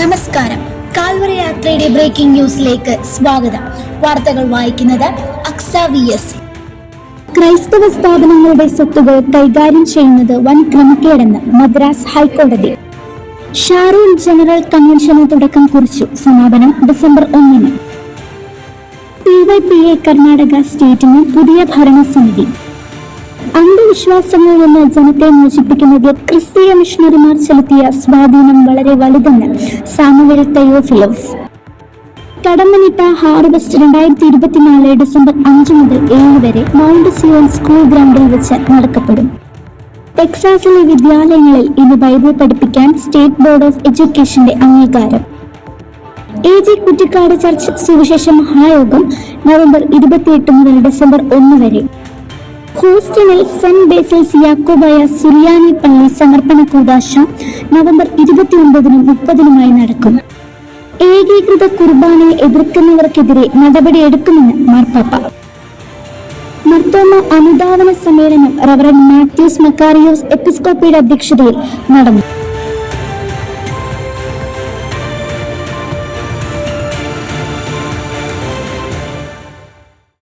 നമസ്കാരം. കാൽവറി യാത്രയുടെ ബ്രേക്കിംഗ് ന്യൂസിലേക്ക് സ്വാഗതം. വാർത്തകൾ വായിക്കുന്നത് അക്സ വി എസ്. ക്രൈസ്തവ സ്ഥാപനങ്ങളുടെ സ്വത്തുകൾ കൈകാര്യം ചെയ്യുന്നത് വൻ ക്രമക്കേടെന്ന് മദ്രാസ് ഹൈക്കോടതി. ഷാറൂൺ ജനറൽ കൺവെൻഷന് തുടക്കം കുറിച്ചു. സമാപനം ഡിസംബർ ഒന്നിന്. P Y P A Karnataka സ്റ്റേറ്റിന് പുതിയ ഭരണസമിതി. അന്ധവിശ്വാസങ്ങളിൽ നിന്ന് ജനത്തെ മോചിപ്പിക്കുന്നതിൽ ക്രിസ്തീയ മിഷണറിമാർ ചെലുത്തിയ സ്വാധീനം വളരെ വലുതെന്ന് സാമുവേൽ തയോഫിലോസ്. കടമ്പനിട്ട ഹാർവെസ്റ്റ് രണ്ടായിരത്തി ഇരുപത്തിനാല് ഡിസംബർ അഞ്ച് മുതൽ ഏഴ് വരെ മൗണ്ട് സിയോൺ സ്കൂൾ ഗ്രൗണ്ടിൽ വെച്ച് നടക്കപ്പെടും. ടെക്സാസിലെ വിദ്യാലയങ്ങളിൽ ഇന്ന് ബൈബിൾ പഠിപ്പിക്കാൻ സ്റ്റേറ്റ് ബോർഡ് ഓഫ് എഡ്യൂക്കേഷന്റെ അംഗീകാരം. എ ജി കുറ്റിക്കാട് ചർച്ച് സുവിശേഷ മഹായോഗം നവംബർ ഇരുപത്തിയെട്ട് മുതൽ ഡിസംബർ ഒന്ന് വരെ ഹൂസ്റ്റണിൽ സെന്റ് ബേസൽസ് യാക്കോബായ സുറിയാനി പള്ളി സമർപ്പണ കൂതാശ നവംബർ ഇരുപത്തിയൊമ്പതിനും മുപ്പതിനുമായി നടക്കും. ഏകീകൃത കുർബാനയെ എതിർക്കുന്നവർക്കെതിരെ നടപടിയെടുക്കുമെന്ന് മാർപ്പാപ്പ. മർത്തോമ അനുധാവന സമ്മേളനം റവറൻ മാത്യൂസ് മക്കാറിയോസ് എപ്പിസ്കോപ്പിയുടെ അധ്യക്ഷതയിൽ നടന്നു.